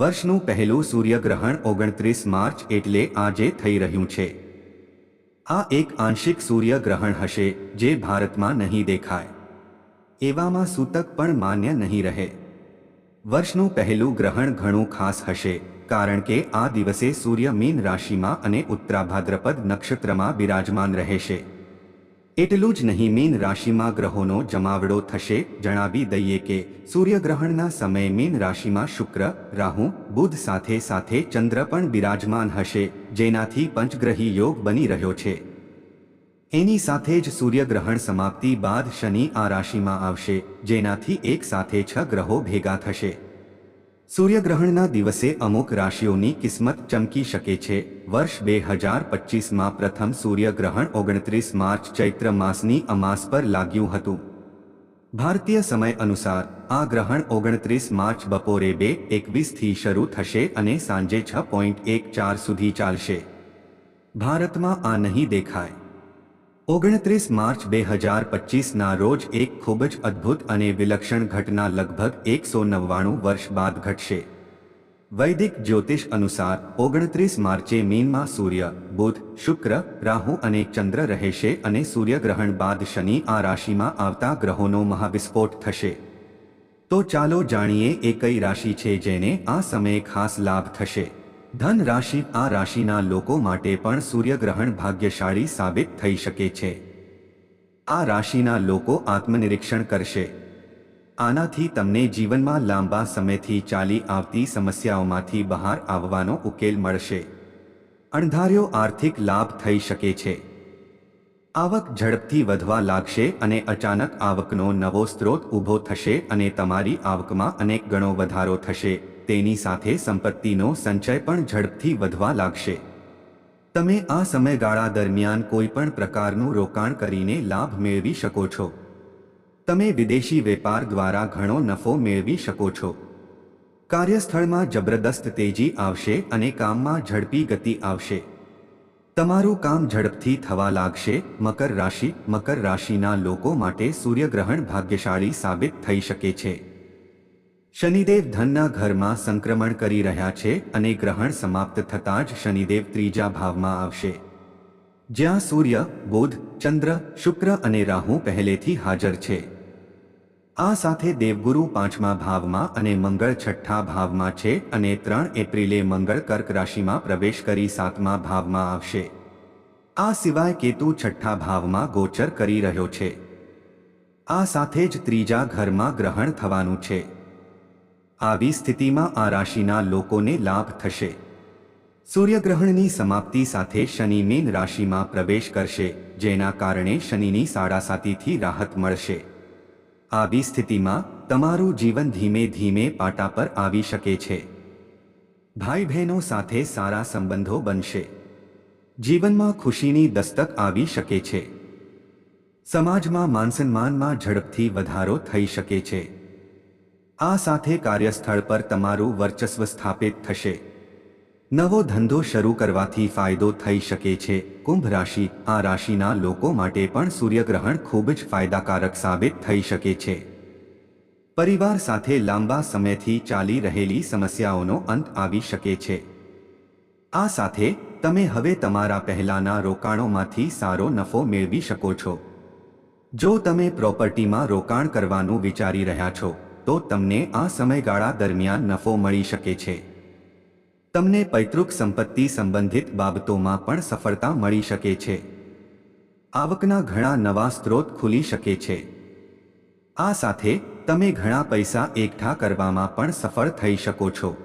વર્ષનું પહેલું સૂર્યગ્રહણ ઓગણત્રીસ માર્ચ એટલે આજે થઈ રહ્યું છે. આ એક આંશિક સૂર્યગ્રહણ હશે, જે ભારતમાં નહીં દેખાય. એવામાં સૂતક પણ માન્ય નહીં રહે. વર્ષનું પહેલું ગ્રહણ ઘણું ખાસ હશે, કારણ કે આ દિવસે સૂર્ય મીન રાશિમાં અને ઉત્તરાભાદ્રપદ નક્ષત્રમાં બિરાજમાન રહેશે. એટલું જ નહીં, મીન રાશિમાં ગ્રહોનો જમાવડો થશે. જણાવી દઈએ કે સૂર્યગ્રહણના સમયે મીન રાશિમાં શુક્ર, રાહુ, બુધ સાથે સાથે ચંદ્ર પણ બિરાજમાન હશે, જેનાથી પંચગ્રહી યોગ બની રહ્યો છે. એની સાથે જ સૂર્યગ્રહણ સમાપ્તિ બાદ શનિ આ રાશિમાં આવશે, જેનાથી એક સાથે છ ગ્રહો ભેગા થશે. સૂર્યગ્રહણના દિવસે અમુક રાશિઓની કિસ્મત ચમકી શકે છે. વર્ષ બે હજાર પચીસમાં પ્રથમ સૂર્યગ્રહણ ઓગણત્રીસ માર્ચ ચૈત્ર માસની અમાસ પર લાગ્યું હતું. ભારતીય સમય અનુસાર, આ ગ્રહણ ઓગણત્રીસ માર્ચ બપોરે બે એકવીસથી શરૂ થશે અને સાંજે છ પોઈન્ટ એક ચાર સુધી ચાલશે. ભારતમાં આ નહીં દેખાય. ઓગણત્રીસ માર્ચ બે હજાર પચીસના રોજ એક ખૂબ જ અદ્ભુત અને વિલક્ષણ ઘટના લગભગ એકસો નવ્વાણું વર્ષ બાદ ઘટશે. વૈદિક જ્યોતિષ અનુસાર ઓગણત્રીસ માર્ચે મીનમાં સૂર્ય, બુધ, શુક્ર, રાહુ અને ચંદ્ર રહેશે અને સૂર્યગ્રહણ બાદ શનિ આ રાશિમાં આવતા ગ્રહોનો મહાવિસ્ફોટ થશે. તો ચાલો જાણીએ એ કઈ રાશિ છે જેને આ સમયે ખાસ લાભ થશે. ધન રાશિ આ રાશિના લોકો માટે પણ સૂર્યગ્રહણ ભાગ્યશાળી સાબિત થઈ શકે છે. આ રાશિના લોકો આત્મનિરીક્ષણ કરશે. આનાથી તમને જીવનમાં લાંબા સમયથી ચાલી આવતી સમસ્યાઓમાંથી બહાર આવવાનો ઉકેલ મળશે. અણધાર્યો આર્થિક લાભ થઈ શકે છે. આવક ઝડપથી વધવા લાગશે અને અચાનક આવકનો નવો સ્ત્રોત ઊભો થશે અને તમારી આવકમાં અનેક ગણો વધારો થશે. તેની સાથે સંપત્તિનો સંચય પણ ઝડપથી વધવા લાગશે. તમે આ સમયગાળા દરમિયાન કોઈપણ પ્રકારનું રોકાણ કરીને લાભ મેળવી શકો છો. તમે વિદેશી વેપાર દ્વારા ઘણો નફો મેળવી શકો છો. કાર્યસ્થળમાં જબરદસ્ત તેજી આવશે અને કામમાં ઝડપી ગતિ આવશે. તમારું કામ ઝડપથી થવા લાગશે. મકર રાશિ, મકર રાશિના લોકો માટે સૂર્યગ્રહણ ભાગ્યશાળી સાબિત થઈ શકે છે. શનિદેવ ધનના ઘરમાં સંક્રમણ કરી રહ્યા છે અને ગ્રહણ સમાપ્ત થતાં જ શનિદેવ ત્રીજા ભાવમાં આવશે. જ્યાં સૂર્ય, બુધ, ચંદ્ર, શુક્ર અને રાહુ પહેલેથી હાજર છે. આ સાથે દેવગુરુ પાંચમા ભાવમાં અને મંગળ છઠ્ઠા ભાવમાં છે અને ત્રણ એપ્રિલે મંગળ કર્ક રાશિમાં પ્રવેશ કરી સાતમા ભાવમાં આવશે. આ સિવાય કેતુ છઠ્ઠા ભાવમાં ગોચર કરી રહ્યો છે. આ સાથે જ ત્રીજા ઘરમાં ગ્રહણ થવાનું છે. આવી સ્થિતિમાં આ રાશિના લોકોને લાભ થશે. સૂર્યગ્રહણની સમાપ્તિ સાથે શનિ મીન રાશિમાં પ્રવેશ કરશે, જેના કારણે શનિની સાડાસાતીથી રાહત મળશે. આવી સ્થિતિમાં તમારું જીવન ધીમે ધીમે પાટા પર આવી શકે છે. ભાઈ બહેનો સાથે સારા સંબંધો બનશે. જીવનમાં ખુશીની દસ્તક આવી શકે છે. સમાજમાં માનસન્માનમાં ઝડપથી વધારો થઈ શકે છે. આ સાથે કાર્યસ્થળ પર તમારું વર્ચસ્વ સ્થાપિત થશે. નવો ધંધો શરૂ કરવાથી ફાયદો થઈ શકે છે. કુંભ રાશિ, આ રાશિના લોકો માટે પણ સૂર્યગ્રહણ ખૂબ જ ફાયદાકારક સાબિત થઈ શકે છે. પરિવાર સાથે લાંબા સમયથી ચાલી રહેલી સમસ્યાઓનો અંત આવી શકે છે. આ સાથે, તમે હવે તમારા પહેલાના રોકાણોમાંથી સારો નફો મેળવી શકો છો. જો તમે પ્રોપર્ટીમાં રોકાણ કરવાનું વિચારી રહ્યા છો તો તમને આ સમયગાળા દરમિયાન નફો મળી શકે છે. તમને પૈતૃક સંપત્તિ સંબંધિત બાબતોમાં પણ સફળતા મળી શકે છે. આવકના ઘણા નવા સ્ત્રોત ખુલી શકે છે. આ સાથે તમે ઘણા પૈસા એકઠા કરવામાં પણ સફળ થઈ શકો છો.